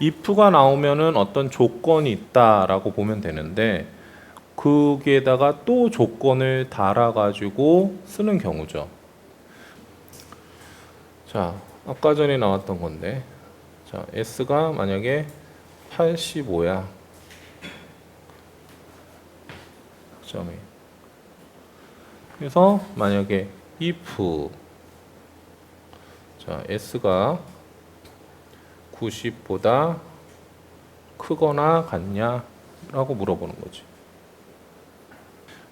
if가 나오면은 어떤 조건이 있다라고 보면 되는데 거기에다가 또 조건을 달아 가지고 쓰는 경우죠. 자, 아까 전에 나왔던 건데, 자, s가 만약에 85야. 점이. 그래서 만약에 if 자, s가 90보다 크거나 같냐라고 물어보는 거지.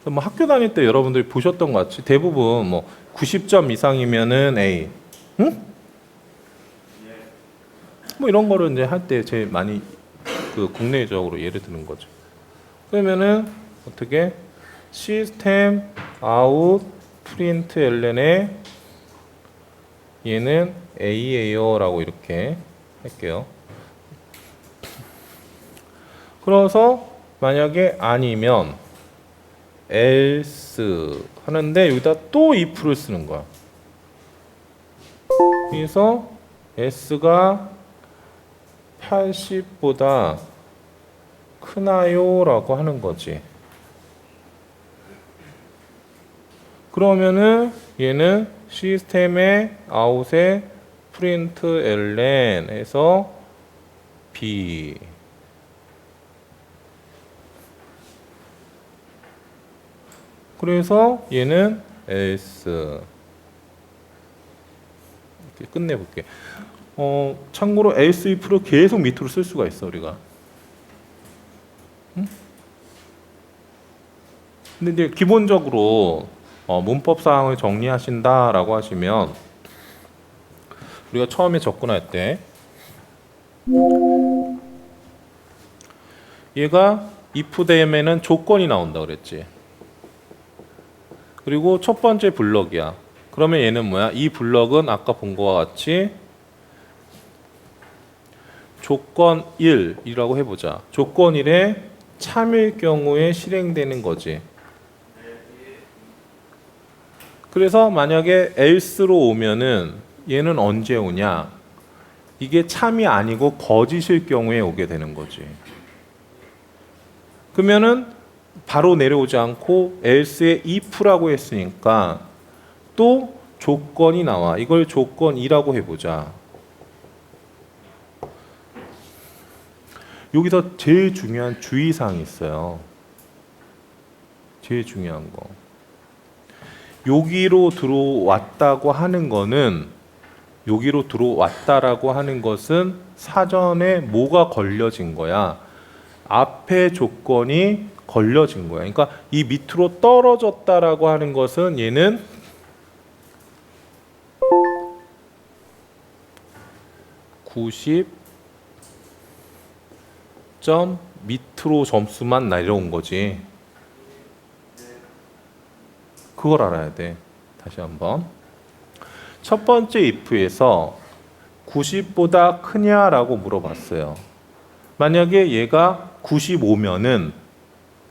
뭐 학교 다닐 때 여러분들이 보셨던 것 같이 대부분 뭐 90점 이상이면은 A, 응? 뭐 이런 거를 이제 할 때 제일 많이 그 국내적으로 예를 드는 거죠. 그러면은 어떻게 시스템 아웃 프린트 ln에 얘는 A예요라고 이렇게 할게요. 그래서 만약에 아니면 else 하는데 여기다 또 if를 쓰는 거야. 그래서 s가 80보다 크나요 라고 하는 거지. 그러면은 얘는 시스템의 아웃에 프린트 ln에서 b 그래서 얘는 else 이렇게 끝내볼게. 어 참고로 else if를 계속 밑으로 쓸 수가 있어 우리가. 응? 근데 이제 기본적으로 어, 문법 사항을 정리하신다라고 하시면 우리가 처음에 접근할 때 얘가 if 다음에는 조건이 나온다 그랬지. 그리고 첫 번째 블럭이야. 그러면 얘는 뭐야? 이 블럭은 아까 본 거와 같이 조건 1이라고 해보자. 조건 1에 참일 경우에 실행되는 거지. 그래서 만약에 else로 오면은 얘는 언제 오냐? 이게 참이 아니고 거짓일 경우에 오게 되는 거지. 그러면은 바로 내려오지 않고 else에 if라고 했으니까 또 조건이 나와. 이걸 조건 2라고 해보자. 여기서 제일 중요한 주의사항이 있어요. 제일 중요한 거. 여기로 들어왔다고 하는 거는 여기로 들어왔다라고 하는 것은 사전에 뭐가 걸려진 거야? 앞에 조건이 걸려진 거야. 그러니까 이 밑으로 떨어졌다라고 하는 것은 얘는 (90) 점 밑으로 점수만 내려온 거지. 그걸 알아야 돼. 다시 한번. 첫 번째 if에서 90보다 크냐라고 물어봤어요. 만약에 얘가 95면은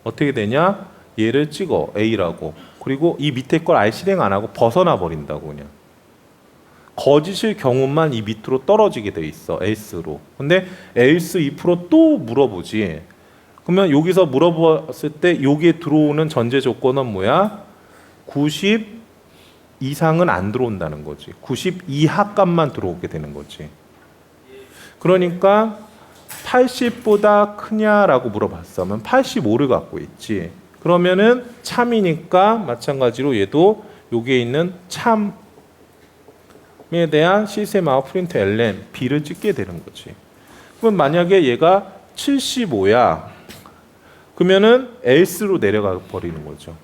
어떻게 되냐? 얘를 찍어 A라고. 그리고 이 밑에 걸 아예 실행 안 하고 벗어나 버린다고 그냥. 거짓일 경우만 이 밑으로 떨어지게 돼 있어. else로. 근데 else if로 또 물어보지. 그러면 여기서 물어봤을 때 여기에 들어오는 전제 조건은 뭐야? 90 이상은 안 들어온다는 거지. 90 이하 값만 들어오게 되는 거지. 그러니까 80보다 크냐라고 물어봤으면 85를 갖고 있지. 그러면은 참이니까 마찬가지로 얘도 여기에 있는 참에 대한 시스템 아웃 프린트 ln b를 찍게 되는 거지. 그럼 만약에 얘가 75야. 그러면은 else로 내려가 버리는 거죠.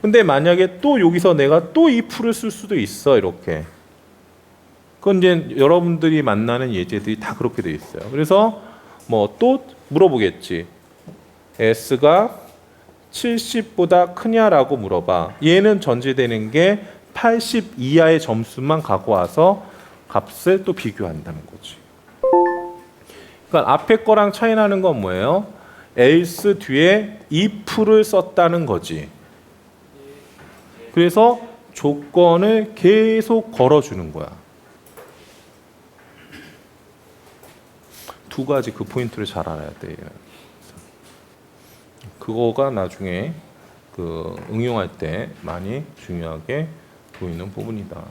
근데 만약에 또 여기서 내가 또 if를 쓸 수도 있어 이렇게. 그건 이제 여러분들이 만나는 예제들이 다 그렇게 돼 있어요. 그래서 뭐 또 물어보겠지. s가 70보다 크냐라고 물어봐. 얘는 전제되는 게 80 이하의 점수만 갖고 와서 값을 또 비교한다는 거지. 그러니까 앞에 거랑 차이 나는 건 뭐예요? else 뒤에 if를 썼다는 거지. 그래서 조건을 계속 걸어주는 거야. 두 가지 그 포인트를 잘 알아야 돼요. 그거가 나중에 그 응용할 때 많이 중요하게 보이는 부분이다.